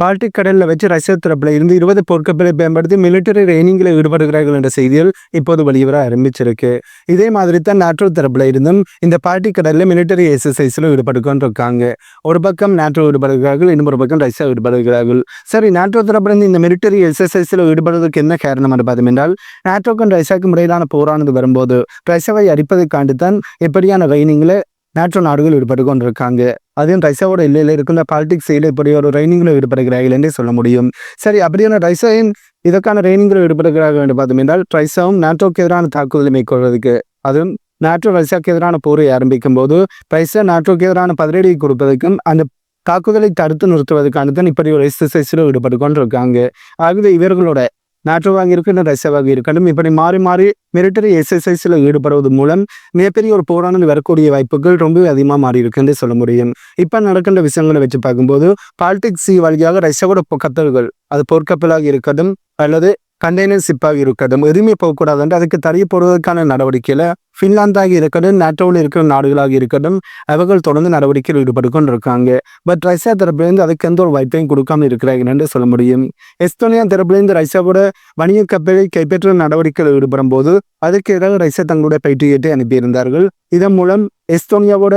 Baltic கடலில் வச்சு ரஷ்ய தரப்பில் இருந்து இருபது போர்க்கப்பலை பயன்படுத்தி மிலிட்டரி ரெய்னிங்கில் ஈடுபடுகிறார்கள் என்ற செய்திகள் இப்போது வெளிவர ஆரம்பிச்சிருக்கு. இதே மாதிரி தான் நாட்டோ தரப்பில் இருந்தும் இந்த பால்டிக் கடலில் மிலிட்டரி எக்ஸசைஸில் ஈடுபட்டுக்கொண்டு இருக்காங்க ஒரு பக்கம் நாட்டோ ஈடுபடுகிறார்கள் இன்னொரு பக்கம் ரஷ்யா ஈடுபடுகிறார்கள். சரி நாட்டோ தரப்பில் இருந்து இந்த மிலிட்டரி எக்ஸசைஸில் ஈடுபடுவதற்கு என்ன காரணம் என்று பார்த்தோம் என்றால் நாட்டோக்கும் ரஷ்யாவுக்கும் இடையிலான போரானது வரும்போது ரஷ்யாவை அடிப்பதற்காண்டு தான் எப்படியான ரெய்னிங்கில் நேட்டோ நாடுகள் ஈடுபட்டு கொண்டிருக்காங்க அதுவும் ரஷ்யாவோட எல்லையில் இருக்கின்ற பாலிடிக்ஸ் சைடு இப்படி ஒரு ட்ரைனிங்கில் ஈடுபடுகிறார்கள் என்றே சொல்ல முடியும். சரி அப்படியான ரஷ்யாவின் இதற்கான ட்ரைனிங்கில் ஈடுபடுகிறார்கள் என்று பார்த்தோம் என்றால் ரஷ்யாவும் நேட்டோக்கு எதிரான தாக்குதலை மேற்கொள்வதற்கு அதுவும் நாட்டோ ரஷ்யாவுக்கு எதிரான போரை ஆரம்பிக்கும் போது ரஷ்யா நாட்டோக்கு எதிரான பதிலடியை கொடுப்பதற்கும் அந்த தாக்குதலை தடுத்து நிறுத்துவதற்கான தான் இப்படி ஒரு எக்ஸசைஸில் ஈடுபட்டு கொண்டிருக்காங்க ஆகவே இவர்களோட நாட்டோ வாங்கி இருக்கு இன்னும் ரஷ்யா வாங்கி இருக்கணும் இப்படி மாறி மாறி மிலிட்டரி எக்ஸசைஸில் ஈடுபடுவது மூலம் மிகப்பெரிய ஒரு போரானது வரக்கூடிய வாய்ப்புகள் ரொம்ப அதிகமாக மாறி இருக்குன்னு சொல்ல முடியும். இப்போ நடக்கின்ற விஷயங்களை வச்சு பார்க்கும்போது பாலிடிக்ஸ் வழியாக ரஷ்யாவோட பொ- அது போர்க்கப்பலாக இருக்கட்டும் அல்லது கண்டெய்னர் ஷிப்பாக இருக்கட்டும் எதுவுமே போகக்கூடாதுன்ட்டு அதுக்கு தடை போடுவதற்கான நடவடிக்கையில் ஃபின்லாந்தாக இருக்கட்டும் நேட்டோவில் இருக்கிற நாடுகளாக இருக்கட்டும் அவர்கள் தொடர்ந்து நடவடிக்கையில் ஈடுபட்டு இருக்காங்க பட் ரஷ்யா தரப்புலேருந்து அதுக்கு எந்த ஒரு வாய்ப்பையும் கொடுக்காம இருக்கிறாங்க என்று சொல்ல முடியும். எஸ்தோனியா தரப்புலேருந்து ரஷ்யாவோட வணிக கப்பலை கைப்பற்ற நடவடிக்கையில் ஈடுபடும் போது அதற்கு இடம் ரஷ்யா தங்களுடைய பயிற்சியத்தை அனுப்பியிருந்தார்கள். இதன் மூலம் எஸ்தோனியாவோட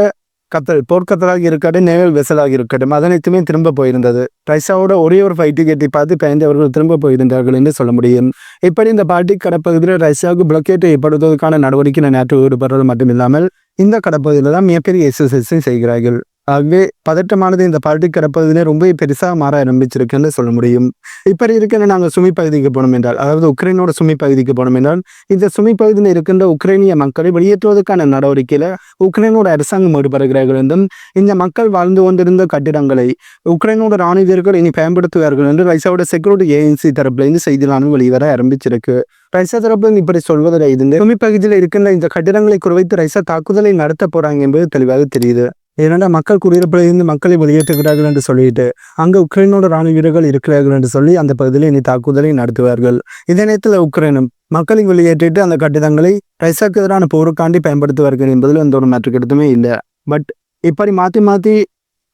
கத்தல் போர்க்கத்தலாக இருக்கட்டும் நேவல் வெசலாக இருக்கட்டும் அதனைத்துமே திரும்ப போயிருந்தது. ரஷ்யாவோட ஒரே ஒரு ஃபைட்டு கேட்டி பார்த்து பயந்தவர்கள் திரும்ப போயிருந்தார்கள் என்று சொல்ல முடியும். இப்படி இந்த பாட்டி கடப்பகுதியில் ரஷ்யாவுக்கு பிளக்கேட் ஏற்படுத்துவதற்கான நடவடிக்கையில் நேற்று ஈடுபடுறது மட்டும் இல்லாமல் இந்த கடப்பகுதியில் தான் மிகப்பெரிய எக்ஸசைஸும் செய்கிறார்கள். ஆகவே பதட்டமானது இந்த பருட்டி கிடப்பதுனே ரொம்ப பெருசாக மாற ஆரம்பிச்சிருக்குன்னு சொல்ல முடியும். இப்படி இருக்கிற நாங்கள் சுமி பகுதிக்கு போனோம் என்றால் அதாவது உக்ரைனோட சுமி பகுதிக்கு போனோம் என்றால் இந்த சுமி பகுதியில் இருக்கின்ற உக்ரைனிய மக்களை வெளியேற்றுவதற்கான நடவடிக்கையில் உக்ரைனோட அரசாங்கம் ஈடுபடுகிறார்கள் என்றும் இந்த மக்கள் வாழ்ந்து கொண்டிருந்த கட்டிடங்களை உக்ரைனோட ராணுவ வீரர்கள் இனி பயன்படுத்துவார்கள் என்று ரஷ்யாவோட செக்யூரிட்டி ஏஜென்சி தரப்புலேருந்து செய்தியிலான வெளிவர ஆரம்பிச்சிருக்கு. ரஷ்யா தரப்பு இப்படி சொல்வதில் இருந்து சுமி பகுதியில் இருக்கின்ற இந்த கட்டிடங்களை குறைத்து ரஷ்யா தாக்குதலை நடத்த போறாங்க என்பது தெளிவாக தெரியுது. ஏன்னா மக்கள் குடியிருப்பிலிருந்து மக்களை வெளியேற்றுகிறார்கள் என்று சொல்லிட்டு அங்கே உக்ரைனோட ராணுவ வீரர்கள் இருக்கிறார்கள் என்று சொல்லி அந்த பகுதியில் இனி தாக்குதலை நடத்துவார்கள். இதே நேரத்தில் உக்ரைனும் மக்களை வெளியேற்றிட்டு அந்த கட்டிடங்களை ரஷ்யாவுக்கு எதிரான போருக்காண்டி பயன்படுத்துவார்கள் என்பதில் எந்த ஒரு மாற்று கருத்துமே இல்லை. பட் இப்படி மாற்றி மாற்றி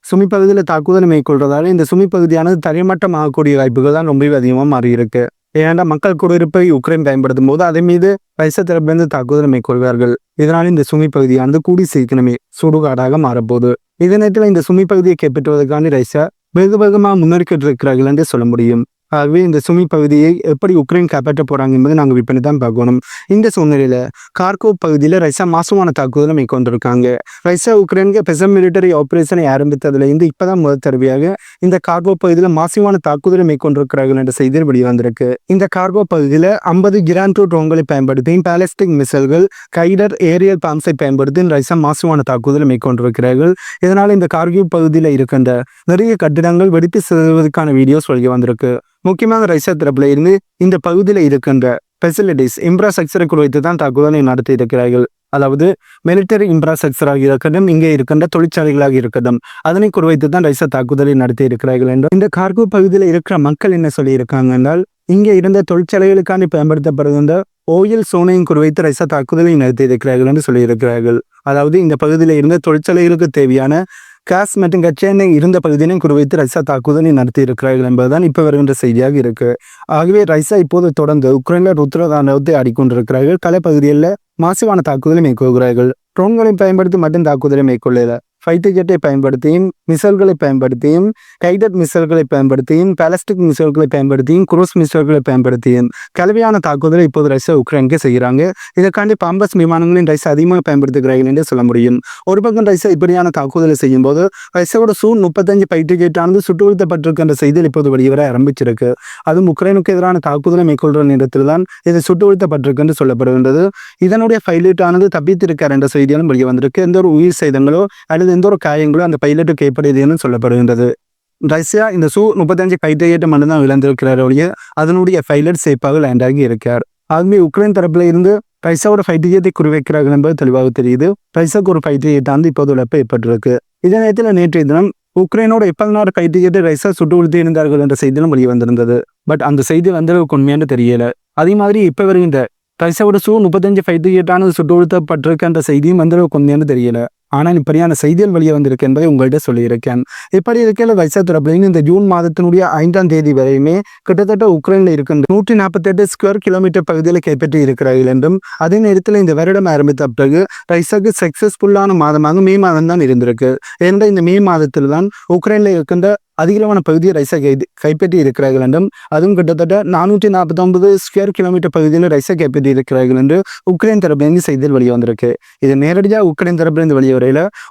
சுமி பகுதியில் தாக்குதலை மேற்கொள்றதால இந்த சுமி பகுதியானது தரைமட்டம் ஆகக்கூடிய வாய்ப்புகள் தான் ரொம்பவே அதிகமாக மாறியிருக்கு. ஏன்னா மக்கள் குடியிருப்பை உக்ரைன் பயன்படுத்தும் போது அதன் மீது ரஷ்யா தரப்பிலிருந்து தாக்குதல் மேற்கொள்வார்கள். இதனால் இந்த சுமி பகுதியானது கூடி சீக்கிரமே சுடுகாடாக மாறப்போகுது. இதே நேரத்தில் இந்த சுமி பகுதியை கைப்பற்றுவதற்கான ரஷ்யா வெகு வேகமாக முன்னெடுக்கிட்டு இருக்கிறார்கள் என்று சொல்ல முடியும். ஆகவே இந்த சுமி பகுதியை எப்படி உக்ரைன் காப்பாற்ற போறாங்க என்பதை நாங்கள் விற்பனை தான் பார்க்கணும். இந்த சூழ்நிலையில கார்கோ பகுதியில் ரஷ்யா மாசமான தாக்குதலை மேற்கொண்டிருக்காங்க. ரஷ்யா உக்ரைனுக்கு பெசம் மிலிட்டரி ஆபரேஷனை ஆரம்பித்ததுலேருந்து இப்பதான் முதல் தடவையாக இந்த கார்கோ பகுதியில் மாசமான தாக்குதலை மேற்கொண்டிருக்கிறார்கள் என்ற செய்தி வெளிவந்திருக்கு. இந்த கார்கோ பகுதியில் ஐம்பது கிராண்டோ ட்ரோன்களை பயன்படுத்தி பாலஸ்டிக் மிசைல்கள் கைடர் ஏரியல் பாம்ஸை பயன்படுத்தி ரஷ்யா மாசுவான தாக்குதலை மேற்கொண்டிருக்கிறார்கள். இதனால் இந்த கார்கோ பகுதியில் இருக்கின்ற நிறைய கட்டிடங்கள் வெடித்து செல்வதற்கான வீடியோஸ் வெளியே வந்திருக்கு முக்கியமாக ரஷ்யா தரப்புல இருந்து இந்த பகுதியில் இருக்கின்ற ஃபெசிலிட்டிஸ் இன்ஃப்ராஸ்ட்ரக்சரை குறித்து தான் தாக்குதலை நடத்தி இருக்கிறார்கள். அதாவது மிலிட்டரி இன்ஃப்ராஸ்ட்ரக்சராக இருக்கட்டும் இங்கே இருக்கின்ற தொழிற்சாலைகளாக இருக்கட்டும் அதனை குறிவைத்து தான் ரைசா தாக்குதலை நடத்தி இருக்கிறார்கள் என்றும் இந்த கார்கோ பகுதியில் இருக்கிற மக்கள் என்ன சொல்லியிருக்காங்க என்றால் இங்கே இருந்த தொழிற்சாலைகளுக்காண்டி பயன்படுத்தப்படுகின்ற ஓயில் சோனையும் குறிவைத்து ரைசா தாக்குதலை நடத்தி இருக்கிறார்கள் என்று சொல்லியிருக்கிறார்கள். அதாவது இந்த பகுதியில் இருந்த தொழிற்சாலைகளுக்கு தேவையான காஸ் மற்றும் கச்சேனை இருந்த பகுதியினை குறிவைத்து ரஷ்யா தாக்குதலை நடத்தி இருக்கிறார்கள் என்பதுதான் இப்போ வருகின்ற செய்தியாக இருக்கு. ஆகவே ரஷ்யா இப்போது தொடர்ந்து உக்ரைனில் ருத்ரதாண்டவத்தை ஆடிக்கொண்டிருக்கிறார்கள். கலை பகுதிகளில் மாசுவான தாக்குதலை மேற்கொள்கிறார்கள். ட்ரோன்களை பயன்படுத்தி மட்டும் தாக்குதலை மேற்கொள்ளல. ஃபைட்டர் ஜெட்டை பயன்படுத்தியும் மிசைல்களை பயன்படுத்தியும் கைடட் மிசைல்களை பயன்படுத்தியும் பேலஸ்டிக் மிசைல்களை பயன்படுத்தியும் குரூஸ் மிசைல்களை பயன்படுத்தியும் கலவையான தாக்குதலை இப்போது ரஷ்யா உக்ரைனுக்கு செய்கிறாங்க. இதற்காண்டி பாம்பஸ் விமானங்களின் ரஷ்யா அதிகமாக பயன்படுத்துகிறார்கள் என்று சொல்ல முடியும். ஒரு பக்கம் ரஷ்யா இப்படியான தாக்குதலை செய்யும் போது ரஷ்யாவோட சூன் முப்பத்தஞ்சு ஃபைட்டர் ஜெட்டானது சுட்டுவீழ்த்தப்பட்டிருக்கின்ற செய்தியில் இப்போது வெளிவர ஆரம்பிச்சிருக்கு. அதுவும் உக்ரைனுக்கு எதிரான தாக்குதலை மேற்கொள்கிற நேரத்தில் தான் இது சுட்டுவீழ்த்தப்பட்டிருக்கு என்று சொல்லப்படுகின்றது. இதனுடைய பைலட்டானது தப்பித்திருக்கார் என்ற செய்தியாலும் வெளியே வந்திருக்கு எந்த ஒரு உயிர் சேதங்களோ அல்லது எந்த ஒரு காயங்களோ அந்த பைலட்டு கைப்படையதுன்னு சொல்லப்படுகின்றது. ரஷ்யா இந்த சூ முப்பத்தஞ்சு ஃபைட்டர் மட்டும்தான் இழந்திருக்கிறார் ஒழிய அதனுடைய பைலட் சேஃபாக லேண்ட் ஆகி இருக்கார். ஆகவே உக்ரைன் தரப்புல இருந்து ரஷ்யாவோட ஃபைட்டர் குறிவைக்கிறார்கள் என்பது தெளிவாக தெரியுது. ரஷ்யாவுக்கு ஒரு ஃபைட்டர் வந்து இப்போது இழப்பு ஏற்பட்டிருக்கு. இதே நேரத்தில் நேற்றைய தினம் உக்ரைனோட எப்பதினாறு ஃபைட்டர் ஜெட்டை ரஷ்யா சுட்டு உழுத்து இருந்தார்கள் என்ற செய்தியிலும் வெளியே வந்திருந்தது. பட் அந்த செய்தி வந்தளவுக்கு உண்மையான தெரியல. அதே மாதிரி இப்போ வருகின்ற ரஷ்யாவோட சூ முப்பத்தஞ்சு ஃபைட்டர் சுட்டு சுட்டு வீழ்த்தப்பட்டிருக்கின்ற செய்தியும் வந்தளவுக்கு உண்மையானு தெரியல. ஆனால் இப்படியான செய்திகள் வெளியே வந்திருக்கு என்பதை உங்கள்கிட்ட சொல்லியிருக்கேன். இப்படி இருக்கையில் ரஷ்யா தரப்புலேருந்து இந்த ஜூன் மாதத்தினுடைய ஐந்தாம் தேதி வரையுமே கிட்டத்தட்ட உக்ரைனில் இருக்கின்ற நூற்றி நாற்பத்தெட்டு ஸ்கொயர் கிலோமீட்டர் பகுதியில் கைப்பற்றி இருக்கிறார்கள் என்றும் அதே நேரத்தில் இந்த வருடம் ஆரம்பித்த பிறகு ரைசாக்கு சக்சஸ்ஃபுல்லான மாதமாக மே மாதம் தான் இருந்திருக்கு. ஏனென்றால் இந்த மே மாதத்தில் தான் உக்ரைனில் இருக்கின்ற அதிகளவான பகுதியை ரைசா கை கைப்பற்றி இருக்கிறார்கள் என்றும் அதுவும் கிட்டத்தட்ட நானூற்றி நாற்பத்தொன்பது ஸ்கொயர் கிலோமீட்டர் பகுதியில் ரைசா கைப்பற்றி இருக்கிறார்கள் என்று உக்ரைன் தரப்பிலிருந்து செய்தியில் வெளியே வந்திருக்கு இது நேரடியாக உக்ரைன் தரப்பிலிருந்து வெளியே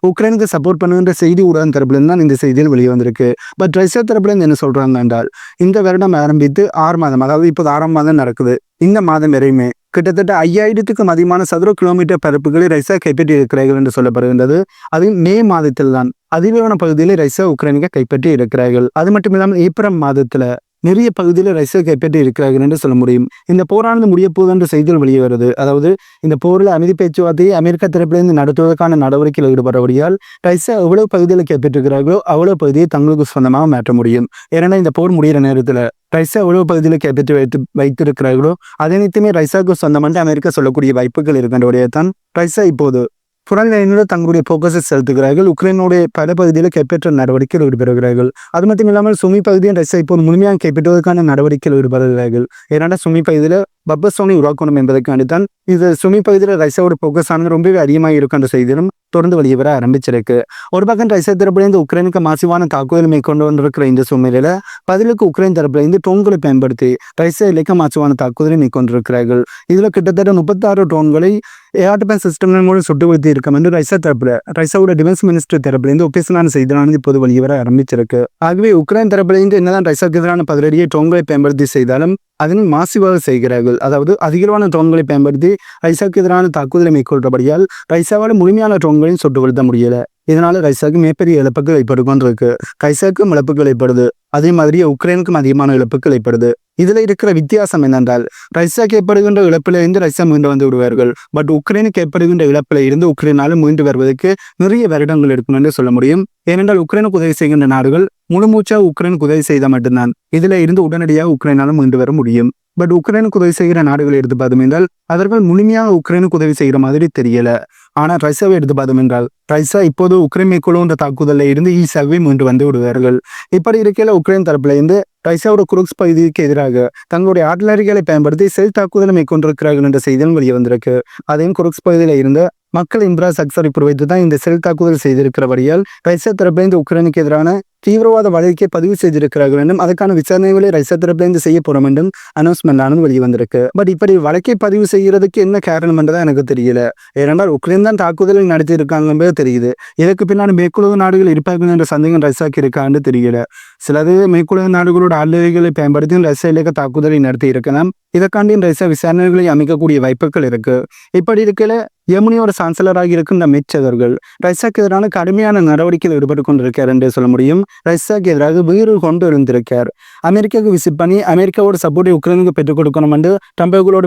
உக்ரைனுக்கு சப்போர்ட் பண்ணுகின்ற செய்தி ஊடகம் தரப்பிலிருந்து தான் இந்த செய்தியில் வெளியே வந்திருக்கு பட் ரஷ்யா தரப்பிலிருந்து என்ன சொல்கிறாங்க என்றால் இந்த வருடம் ஆரம்பித்து ஆறு மாதம் அதாவது இப்போது ஆறாம் மாதம் நடக்குது. இந்த மாதம் வரையுமே கிட்டத்தட்ட ஐயாயிரத்துக்கும் அதிகமான சதுர கிலோமீட்டர் பரப்புகளை ரஷ்யா கைப்பற்றி இருக்கிறார்கள் என்று சொல்லப்படுகின்றது. அது மே மாதத்தில் தான் அதிகமான பகுதியில் ரஷ்யா உக்ரைனுக்கு கைப்பற்றி இருக்கிறார்கள். அது மட்டும் இல்லாமல் ஏப்ரல் மாதத்தில் நிறைய பகுதியில் ரஷ்யா கைப்பற்றி இருக்கிறார்கள் என்று சொல்ல முடியும். இந்த போரானது முடிய போகுது என்ற செய்திகள் வெளியே வருது. அதாவது இந்த போரில் அமைதி பேச்சுவார்த்தையை அமெரிக்கா தரப்பிலிருந்து நடத்துவதற்கான நடவடிக்கையில் ஈடுபடுறபடியால் ரஷ்யா எவ்வளவு பகுதியில் கைப்பற்றிருக்கிறார்களோ அவ்வளவு பகுதியை தங்களுக்கு சொந்தமாக மாற்ற முடியும். ஏன்னா இந்த போர் முடிகிற நேரத்தில் ரைசா எவ்வளவு பகுதியில் கைப்பற்றி வைத்து வைத்திருக்கிறார்களோ அதனைத்துமே ரைசாவுக்கு சொந்தமாக அமெரிக்கா சொல்லக்கூடிய வாய்ப்புகள் இருக்கின்றபடியே தான் ரைசா இப்போது புறநிலையினர் தங்களுடைய போக்கஸை செலுத்துகிறார்கள். உக்ரைனுடைய பல பகுதியில் கைப்பற்ற நடவடிக்கையில் ஈடுபடுகிறார்கள். அது மட்டும் இல்லாமல் சுமி பகுதியை ரஷ்யா இப்போது முழுமையாக கைப்பற்றுவதற்கான நடவடிக்கையில் ஈடுபடுகிறார்கள். ஏன்னா சுமி பகுதியில் பப்பர் சோனை உருவாக்கணும் என்பதற்காண்டி தான் இது சுமி பகுதியில் ரஷ்யாவோட போக்கஸ் ஆனது ரொம்பவே அதிகமாக இருக்கின்ற செய்தியிலும் தொடர்ந்து வெளியே வர ஆரம்பிச்சிருக்கு ஒரு பக்கம் ரஷ்யா தரப்புலேருந்து உக்ரைனுக்கு மாசிவான தாக்குதல் மேற்கொண்டு வந்திருக்கிற இந்த சூழ்நிலையில பதிலுக்கு உக்ரைன் தரப்புலேருந்து ட்ரோன்களை பயன்படுத்தி ரஷ்ய இலக்க மாசிவான தாக்குதலை மேற்கொண்டிருக்கிறார்கள் இதுல கிட்டத்தட்ட முப்பத்தாறு ட்ரோன்களை ஏஆர்டிபன் சிஸ்டம் மூலம் சுட்டு வீழ்த்தி இருக்கும் என்று ரஷ்யா தரப்புல ரஷ்யாவோட டிஃபென்ஸ் மினிஸ்டர் தரப்புலேருந்து ஒபிசலான செய்தியானது இப்போது வெளியே ஆரம்பிச்சிருக்கு ஆகவே உக்ரைன் தரப்புலேருந்து என்னதான் ரஷ்யாவுக்கு எதிரான பதிலடியை ட்ரோன்களை பயன்படுத்தி செய்தாலும் அதனை மாசிவாக செய்கிறார்கள். அதாவது அதிகளவான ட்ரோன்களை பயன்படுத்தி ரைசாவுக்கு எதிரான தாக்குதலை மேற்கொள்றபடியால் ரைசாவால் முழுமையான ட்ரோன்களையும் சுட்டு வீழ்த்த முடியல. இதனால ரைசாவுக்கு மிகப்பெரிய இழப்புகள் ஏற்பட்டு கொண்டிருக்கு. ரைசாவுக்கும் இழப்புகள் ஏற்படுது. அதே மாதிரி உக்ரைனுக்கும் அதிகமான இழப்புகள் ஏற்படுது. இதில் இருக்கிற வித்தியாசம் என்னென்றால் ரஷ்யா கேட்படுகின்ற இழப்பிலிருந்து ரஷ்யா மீண்டு வந்து விடுவார்கள். பட் உக்ரைனுக்கு ஏற்படுகின்ற இழப்பில் இருந்து உக்ரைனாலும் மீண்டு வருவதற்கு நிறைய வருடங்கள் எடுக்கும் என்று சொல்ல முடியும். ஏனென்றால் உக்ரைனுக்கு உதவி செய்கின்ற நாடுகள் முழுமூச்சா உக்ரைனுக்கு உதவி செய்தால் மட்டும்தான் இதில் இருந்து உடனடியாக உக்ரைனாலும் மீண்டு வர முடியும். பட் உக்ரைனுக்கு உதவி செய்கிற நாடுகள் எடுத்து பார்த்தோம் என்றால் அவர்கள் முழுமையாக உக்ரைனுக்கு உதவி செய்கிற மாதிரி தெரியல. ஆனால் ரஷ்யாவை எடுத்து பார்த்தோம் என்றால் ரஷ்யா இப்போது உக்ரைன் மேற்கொள்ளும் தாக்குதலில் இருந்து ஈஸியாகவே மீண்டு வந்து விடுவார்கள். இப்படி இருக்கையில் உக்ரைன் தரப்புல இருந்து ரஷ்யாவோட குரூக்ஸ் பகுதிக்கு எதிராக தங்களுடைய ஆட்லரிகளை பயன்படுத்தி செல் தாக்குதலை மேற்கொண்டிருக்கிறார்கள் என்ற செய்தியும் வெளிவந்திருக்கு அதையும் குரூக்ஸ் பகுதியில் இருந்த மக்கள் இம்ராஸ் அக்சரிப்பு வைத்து தான் இந்த செல் தாக்குதல் செய்திருக்கிறபடியால் ரஷ்யா தரப்பிலிருந்து உக்ரைனுக்கு எதிரான தீவிரவாத வழக்கை பதிவு செய்திருக்கிறார்கள் என்றும் அதற்கான விசாரணைகளை ரஷ்யா தரப்பிலிருந்து செய்ய போறோம் என்றும் அனௌன்ஸ்மெண்ட் ஆனது வந்திருக்கு பட் இப்படி வழக்கை பதிவு செய்கிறதுக்கு என்ன காரணம் என்றதா எனக்கு தெரியல. ஏனென்றால் உக்ரைன் தான் தாக்குதலை நடத்தி தெரியுது. இதற்கு பின்னால் மேற்குலக நாடுகள் இருப்பார்கள் என்ற சந்தேகம் ரஷ்யாக்கு இருக்கான்னு தெரியல. சிலது மேற்குலக நாடுகளோட ஆளுகைகளை பயன்படுத்தி ரஷ்யாவிலேயே தாக்குதலை நடத்தி இருக்கலாம் இதற்காண்டி ரஷ்யா விசாரணைகளை அமைக்கக்கூடிய வாய்ப்புகள் இருக்கு. இப்படி இருக்கல யமுனியோட சான்சலராக இருக்கின்ற அமைச்சர்கள் ரஷ்யாக்கு எதிரான கடுமையான நடவடிக்கையில் ஈடுபட்டு கொண்டிருக்கார் என்று சொல்ல முடியும். ரஷ்யாக்கு எதிராக வீறு கொண்டு இருந்திருக்கார் அமெரிக்காவுக்கு விசிட் பண்ணி அமெரிக்காவோட சப்போர்ட் உக்ரைனுக்கு பெற்றுக் கொடுக்கணும் என்று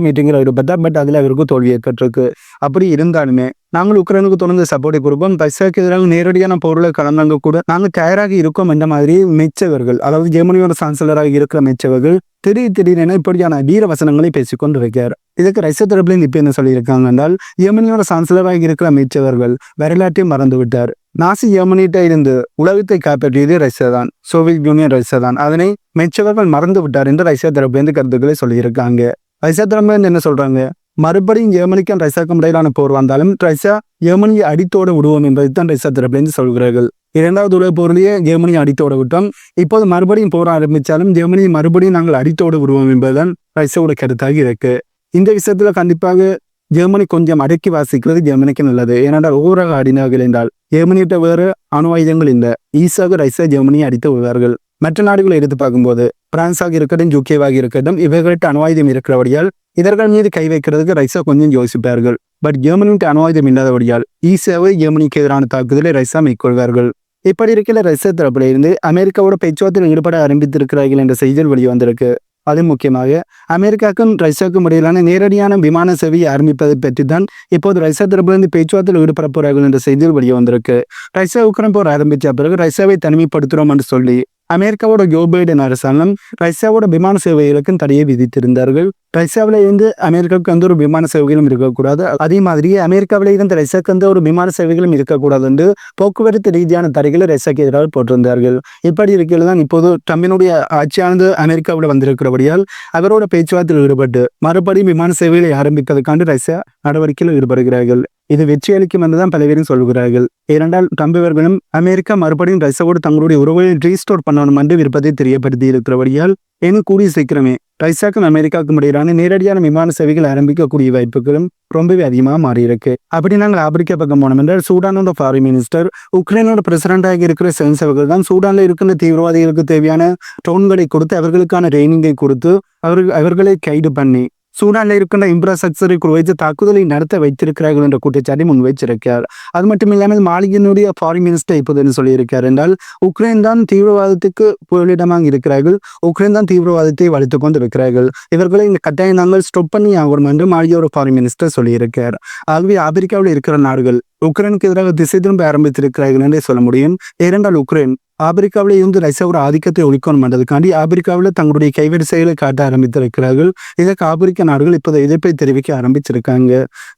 மீட்டிங்கில் ஈடுபட்டார் பட் அதில் அவருக்கு தோல்வி ஏற்பட்டிருக்கு. அப்படி இருந்தாலுமே நாங்கள் உக்ரைனுக்கு தொடர்ந்து சப்போர்ட்டை கொடுப்போம். ரஷ்யாவுக்கு எதிராக நேரடியான பொருளை கலந்தாங்க கூட நாங்கள் தயாராக இருக்கோம் என்ற மாதிரி மெச்சவர்கள் அதாவது ஜெர்மனியோட சான்சலராக இருக்கிற மெச்சவர்கள் திடீர் திடீரென இப்படியான வீர வசனங்களை பேசிக்கொண்டு வைக்கார் இதுக்கு ரஷ்ய தரப்புல இப்போ என்ன சொல்லியிருக்காங்க என்றால் ஜெர்மனியோட சான்சலராக இருக்கிற அமைச்சவர்கள் வரலாற்றையும் மறந்து விட்டார் நாசி ஜெர்மனிட்ட இருந்து உலகத்தை காப்பாற்றியது ரஷ்யா தான் சோவியத் யூனியன் ரஷ்யா தான் அதனை மெச்சவர்கள் மறந்து விட்டார் என்று ரஷ்யா தரப்புலேருந்து கருத்துக்களை சொல்லியிருக்காங்க. ரஷ்யா தரப்புலேருந்து என்ன சொல்றாங்க? மறுபடியும் ஜெர்மனிக்கும் ரஷ்யாக்கும் இடையிலான போர் வந்தாலும் ரஷ்யா ஜெர்மனியை அடித்தோடு விடுவோம் என்பதை தான் ரஷ்யா தரப்புலேருந்து சொல்கிறார்கள். இரண்டாவது உலக போரிலேயே ஜெர்மனியை அடித்தோட விட்டோம். இப்போது மறுபடியும் போர் ஆரம்பித்தாலும் ஜெர்மனியை மறுபடியும் நாங்கள் அடித்தோடு விடுவோம் என்பதுதான் ரஷ்யாவோட கருத்தாக இருக்கு. இந்த விஷயத்துல கண்டிப்பாக ஜெர்மனி கொஞ்சம் அடக்கி வாசிக்கிறது ஜெர்மனிக்கு நல்லது. ஏனென்றால் ஊரக ஆடினார்கள் என்றால் ஜெர்மனியிட்ட வேறு அணு ஆயுதங்கள் இல்லை. ஈஸாக ரஷ்யா ஜெர்மனியை அடித்து விடுவார்கள் மற்ற நாடுகளை எடுத்து பார்க்கும்போது பிரான்ஸாக இருக்கட்டும் ஜூகேவாக இருக்கட்டும் இவர்கள்ட்ட அணு ஆயுதம் இருக்கிறபடியால் இதர்கள் மீது கை வைக்கிறதுக்கு ரஷ்யா கொஞ்சம் யோசிப்பார்கள். பட் ஜெர்மனிக்கு அணு ஆயுதம் இல்லாதபடியால் ஈஸியாவே ஜெர்மனிக்கு எதிரான தாக்குதலை ரஷ்யா மேற்கொள்வார்கள். இப்படி இருக்கிற ரஷ்ய தரப்பிலிருந்து அமெரிக்காவோட பேச்சுவார்த்தையில் ஈடுபட ஆரம்பித்திருக்கிறார்கள் என்ற செய்திகள் வெளிவந்திருக்கு. அது முக்கியமாக அமெரிக்காவுக்கும் ரஷ்யாவுக்கும் இடையிலான நேரடியான விமான சேவையை ஆரம்பிப்பதை பற்றி தான் இப்போது ரஷ்யா தரப்பிலிருந்து பேச்சுவார்த்தையில் ஈடுபட போறார்கள் என்ற செய்திகள் வெளியே வந்திருக்கு ரஷ்யா உக்ரைன் போர் ஆரம்பித்த பிறகு ரஷ்யாவை தனிமைப்படுத்துகிறோம் என்று சொல்லி அமெரிக்காவோட ஜோ பைடன் அரசாங்கம் ரஷ்யாவோட விமான சேவைகளுக்கும் தடையை விதித்திருந்தார்கள். ரஷ்யாவில இருந்து அமெரிக்காவுக்கு எந்த ஒரு விமான சேவைகளும் இருக்கக்கூடாது. அதே மாதிரி அமெரிக்காவில இருந்து ரஷ்யாவுக்கு எந்த ஒரு விமான சேவைகளும் இருக்கக்கூடாது என்று போக்குவரத்து ரீதியான தடைகளை ரஷ்யாக்கு எதிராக போட்டிருந்தார்கள். இப்படி இருக்கிறது தான் இப்போது ட்ரம்பினுடைய ஆட்சியானது அமெரிக்காவில் வந்திருக்கிறபடியால் அவரோட பேச்சுவார்த்தையில் ஈடுபட்டு மறுபடியும் விமான சேவைகளை ஆரம்பிப்பதற்காண்டு ரஷ்யா நடவடிக்கையில் ஈடுபடுகிறார்கள். இது வெற்றி அளிக்கும் என்றுதான் பல பேரும் சொல்கிறார்கள். இரண்டால் ட்ரம்ப் இவர்களும் அமெரிக்கா மறுபடியும் ரஷ்யாவோடு தங்களுடைய உறவுகளை ரீஸ்டோர் பண்ணணும் என்று விருப்பத்தை தெரியப்படுத்தி இருக்கிறபடியால் இன்னும் கூடிய சீக்கிரமே ரஷ்யாக்கும் அமெரிக்காவுக்கும் இடையிலான நேரடியான விமான சேவைகள் ஆரம்பிக்கக்கூடிய வாய்ப்புகளும் ரொம்பவே அதிகமாக மாறியிருக்கு. அப்படி நாங்கள் ஆப்பிரிக்கா பக்கம் போனோம் என்றால் சூடானோட ஃபாரின் மினிஸ்டர் உக்ரைனோட பிரசிடண்டாக இருக்கிற சென்சவர்கள் தான் சூடானில் இருக்கின்ற தீவிரவாதிகளுக்கு தேவையான டோன்களை கொடுத்து அவர்களுக்கான ட்ரைனிங்கை கொடுத்து அவர்கள் அவர்களை கைடு பண்ணி சூடானில் இருக்கின்ற இன்ஃப்ராஸ்ட்ரக்சரை குறித்து தாக்குதலை நடத்த வைத்திருக்கிறார்கள் என்ற குற்றச்சாட்டை முன்வைச்சிருக்கிறார் அது மட்டும் இல்லாமல் மாளிகையினுடைய ஃபாரின் மினிஸ்டர் இப்போது சொல்லியிருக்கார் என்றால் உக்ரைன் தான் தீவிரவாதத்துக்கு புகலிடமாக இருக்கிறார்கள். உக்ரைன் தான் தீவிரவாதத்தை வளர்த்து கொண்டு இருக்கிறார்கள் இவர்களை இந்த கட்டாயம் நாங்கள் ஸ்டொப் பண்ணி ஆகணும் என்று மாளிகையோட ஃபாரின் மினிஸ்டர் சொல்லியிருக்கார் ஆகவே ஆப்பிரிக்காவில் இருக்கிற நாடுகள் உக்ரைனுக்கு எதிராக திசை திரும்ப ஆரம்பித்திருக்கிறார்கள் என்றே சொல்ல முடியும். ஏனென்றால் உக்ரைன் ஆப்பிரிக்காவிலே இருந்து ரஷ்யாவோட ஆதிக்கத்தை ஒழிக்கணும் என்றதுக்காண்டி ஆப்பிரிக்காவில் தங்களுடைய கைவரிசைகளை காட்ட ஆரம்பித்திருக்கிறார்கள். இதற்கு ஆப்பிரிக்க நாடுகள் இப்போது எதிர்ப்பை தெரிவிக்க ஆரம்பிச்சிருக்காங்க.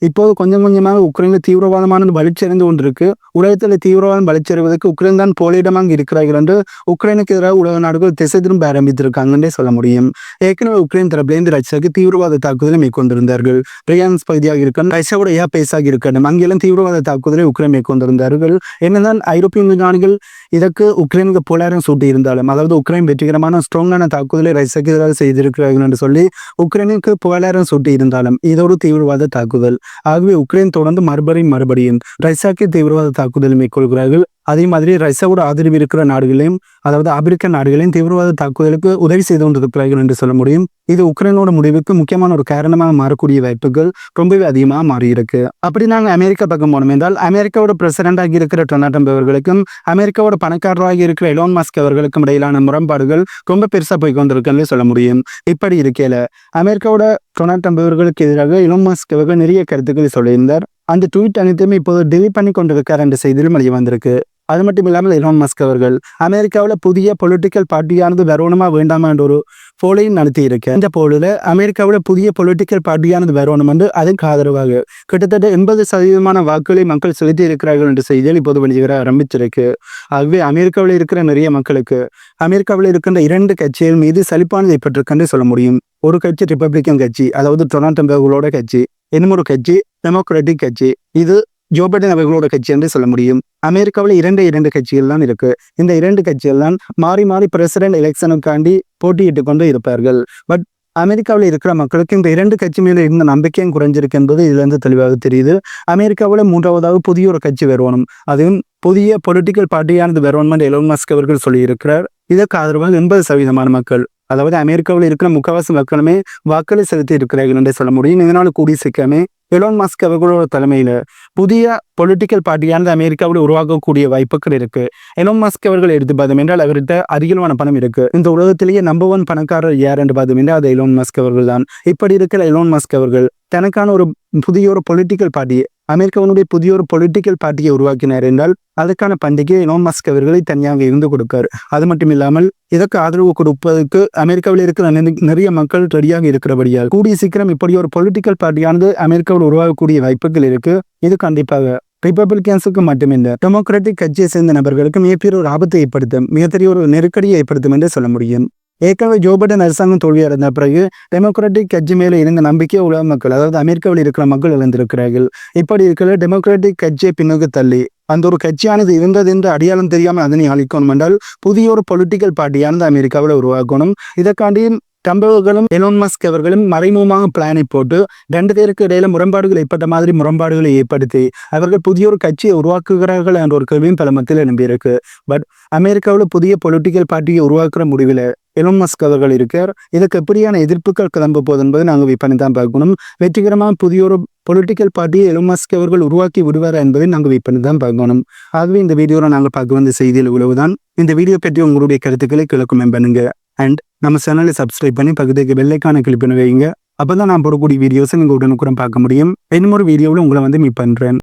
இப்போது கொஞ்சம் கொஞ்சமாக உக்ரைனில் தீவிரவாதமான வளர்ச்சியடைந்து கொண்டிருக்கு. உலகத்தில் தீவிரவாதம் வளர்ச்சியடைவதற்கு உக்ரைன் தான் போலியிடமாக இருக்கிறார்கள் என்று உக்ரைனுக்கு எதிராக உலக நாடுகள் திசை திரும்ப ஆரம்பித்திருக்காங்கன்றே சொல்ல முடியும். ஏற்கனவே உக்ரைன் தரப்பிலிருந்து ரஷ்யாவுக்கு தீவிரவாத தாக்குதலை மேற்கொண்டிருந்தார்கள். பிரியான்ஸ் பகுதியாக இருக்கணும் ரஷ்யாவோட ஏ பேஸாக இருக்கணும் அங்கெல்லாம் தீவிரவாத தாக்குதலை உக்ரைன் மேற்கொண்டிருந்தார்கள். என்னதான் ஐரோப்பிய விஞ்ஞானிகள் இதற்கு உக்ரைனுக்கு புலாரம் சூட்டி இருந்தாலும் அதாவது உக்ரைன் வெற்றிகரமான ஸ்ட்ராங்கான தாக்குதலை ரஷ்யாக்கு எதிராக செய்திருக்கிறார்கள் என்று சொல்லி உக்ரைனுக்கு புகழாரம் சூட்டி இருந்தாலும் இது ஒரு தீவிரவாத தாக்குதல். ஆகவே உக்ரைன் தொடர்ந்து மறுபடியும் மறுபடியும் ரஷ்யாக்கு தீவிரவாத தாக்குதல் மேற்கொள்கிறார்கள். அதே மாதிரி ரஷ்யாவோட ஆதரவு இருக்கிற நாடுகளையும் அதாவது ஆப்பிரிக்க நாடுகளையும் தீவிரவாத தாக்குதலுக்கு உதவி செய்து கொண்டிருக்கிறார்கள் என்று சொல்ல முடியும். இது உக்ரைனோட முடிவுக்கு முக்கியமான ஒரு காரணமாக மாறக்கூடிய வாய்ப்புகள் ரொம்பவே அதிகமாக மாறியிருக்கு. அப்படி நாங்கள் அமெரிக்கா பக்கம் போனோம் என்றால் அமெரிக்காவோட பிரசிடண்டாக இருக்கிற டொனால்ட் ட்ரம்ப் அவர்களுக்கும் அமெரிக்காவோட பணக்காரராக இருக்கிற எலோன் மாஸ்க் அவர்களுக்கும் இடையிலான முரண்பாடுகள் ரொம்ப பெருசாக போய் கொண்டிருக்குன்னு சொல்ல முடியும். இப்படி இருக்கையில அமெரிக்காவோட டொனால்ட் ட்ரம்ப் அவர்களுக்கு எதிராக எலோன் மாஸ்க் அவர்கள் நிறைய கருத்துக்களை சொல்லியிருந்தார். அந்த ட்வீட் அனைத்துமே இப்போது டெலிட் பண்ணி கொண்டிருக்கார் என்ற செய்தியிலும் வெளியே வந்திருக்கு அது மட்டும் இல்லாமல் எலான் மஸ்க் அவர்கள் அமெரிக்காவில் புதிய பொலிட்டிக்கல் பார்ட்டியானது வரணுமா வேண்டாமா என்ற ஒரு போலையும் நடத்தி இருக்கு இந்த போலில் அமெரிக்காவில் புதிய பொலிட்டிக்கல் பார்ட்டியானது வரணும் என்று அதுக்கு ஆதரவாக கிட்டத்தட்ட எண்பது சதவீதமான வாக்குகளை மக்கள் செலுத்தி இருக்கிறார்கள் என்ற செய்திகள் இப்போது வெளியிட ஆரம்பிச்சிருக்கு. ஆகவே அமெரிக்காவில் இருக்கிற நிறைய மக்களுக்கு அமெரிக்காவில் இருக்கின்ற இரண்டு கட்சிகள் மீது சலிப்பானது ஏற்பட்டிருக்குன்னு சொல்ல முடியும். ஒரு கட்சி ரிப்பப்ளிக்கன் கட்சி அதாவது டொனால்ட் கட்சி இன்னும் ஒரு கட்சி டெமோக்ராட்டிக் கட்சி. இது ஜோ பைடன் அவர்களோட கட்சி என்று சொல்ல முடியும். அமெரிக்காவில் இரண்டு இரண்டு கட்சிகள் தான் இருக்கு. இந்த இரண்டு கட்சிகள் தான் மாறி மாறி பிரசிடென்ட் எலெக்ஷனுக்காண்டி போட்டியிட்டு கொண்டு இருப்பார்கள். பட் அமெரிக்காவில் இருக்கிற மக்களுக்கு இந்த இரண்டு கட்சி மேல இருந்த நம்பிக்கையும் குறைஞ்சிருக்கு என்பது இதுலேருந்து தெளிவாக தெரியுது. அமெரிக்காவில் மூன்றாவதாக புதிய ஒரு கட்சி வருவனும் அதுவும் புதிய பொலிட்டிக்கல் பார்ட்டியானது வருவன் எலோன் மஸ்க் அவர்கள் சொல்லியிருக்கிறார். இதற்கு ஆதரவாக எண்பது சதவீதமான மக்கள் அதாவது அமெரிக்காவில் இருக்கிற முக்கவாசி மக்களுமே வாக்களை செலுத்தி இருக்கிறார்கள் என்று சொல்ல முடியும். இதனால் கூடி சிக்கமே எலோன் மஸ்க் அவர்களோட தலைமையில் புதிய பொலிட்டிக்கல் பார்ட்டியானது அமெரிக்காவில் உருவாக்கக்கூடிய வாய்ப்புகள் இருக்கு. எலோன் மஸ்க் அவர்கள் எடுத்து பார்த்தோம் என்றால் அவர்கிட்ட அதிகமான பணம் இருக்கு. இந்த உலகத்திலேயே நம்பர் ஒன் பணக்காரர் யார் என்று பார்த்தோம் என்றால் அது எலோன் மஸ்க் அவர்கள் தான் இப்படி இருக்கிற எலோன் மஸ்க் அவர்கள் தனக்கான ஒரு புதிய ஒரு பொலிட்டிக்கல் பார்ட்டியை அமெரிக்காவினுடைய புதிய ஒரு பொலிட்டிக்கல் பார்ட்டியை உருவாக்கினார் என்றால் அதுக்கான பண்டிகை எலோன் மஸ்க் அவர்களை தனியாக இருந்து கொடுப்பார். அது மட்டும் இல்லாமல் இதற்கு ஆதரவு கொடுப்பதற்கு அமெரிக்காவில் இருக்கிற நிறைய மக்கள் ரெடியாக இருக்கிறபடியால் கூடிய சீக்கிரம் இப்படி ஒரு பொலிட்டிக்கல் பார்ட்டியானது அமெரிக்காவில் உருவாகக்கூடிய வாய்ப்புகள் இருக்கு. இது கண்டிப்பாக ரிப்பப்ளிகன்ஸுக்கு மட்டுமில்லை டெமோக்ராட்டிக் கட்சியை சேர்ந்த நபர்களுக்கு மிகப்பெரிய ஒரு ஆபத்தை ஏற்படுத்தும் மிகப்பெரிய ஒரு நெருக்கடியை ஏற்படுத்தும் என்று சொல்ல முடியும். ஏற்கனவே ஜோ பைடன் அரசாங்கம் தோல்வியடைந்த பிறகு டெமோக்ராட்டிக் கட்சி மேலே இருந்த நம்பிக்கை உலக மக்கள் அதாவது அமெரிக்காவில் இருக்கிற மக்கள் இழந்திருக்கிறார்கள். இப்படி இருக்கிற டெமோக்ராட்டிக் கட்சியை பின்னுக்கு தள்ளி அந்த ஒரு கட்சியானது இருந்தது என்று அடையாளம் தெரியாமல் அதனை அளிக்கணும் என்றால் புதிய ஒரு பொலிட்டிக்கல் பார்ட்டியானது அமெரிக்காவில் உருவாக்கணும். இதற்காண்டி டம்பவர்களும் எலோன் மஸ்க் அவர்களும் மறைமுகமாக பிளானை போட்டு ரெண்டு பேருக்கு இடையில முரண்பாடுகள் ஏற்பட்ட மாதிரி முரண்பாடுகளை ஏற்படுத்தி அவர்கள் புதிய ஒரு கட்சியை உருவாக்குகிறார்கள் என்ற ஒரு கேள்வியும் பல மத்தியில் நம்பியிருக்கு பட் அமெரிக்காவில் புதிய பொலிட்டிக்கல் பார்ட்டியை உருவாக்குற முடிவில் எலோன் மஸ்க் அவர்கள் இருக்கார். இதுக்கு எப்படியான எதிர்ப்புகள் கிளம்ப போகுது என்பதை நாங்கள் விற்பனை தான் பார்க்கணும். வெற்றிகரமாக புதிய ஒரு பொலிட்டிக்கல் பார்ட்டியை எலோன் மஸ்க் அவர்கள் உருவாக்கி விடுவார் என்பதை நாங்கள் விற்பனை தான் பார்க்கணும். ஆகவே இந்த வீடியோவில் நாங்கள் பார்க்க வந்த செய்தியில் உழவுதான் இந்த வீடியோ பற்றி உங்களுடைய கருத்துக்களை கிழக்குமே பண்ணுங்க. அண்ட் நம்ம சேனலை சப்ஸ்கிரைப் பண்ணி பகுதிக்கு வெள்ளைக்கான கிளிப் வைங்க. அப்போ தான் நான் போடக்கூடிய வீடியோஸை நீங்கள் உடனுக்குடன் பார்க்க முடியும். இன்னும் ஒரு வீடியோவில் உங்களை வந்து மீட் பண்ணுறேன்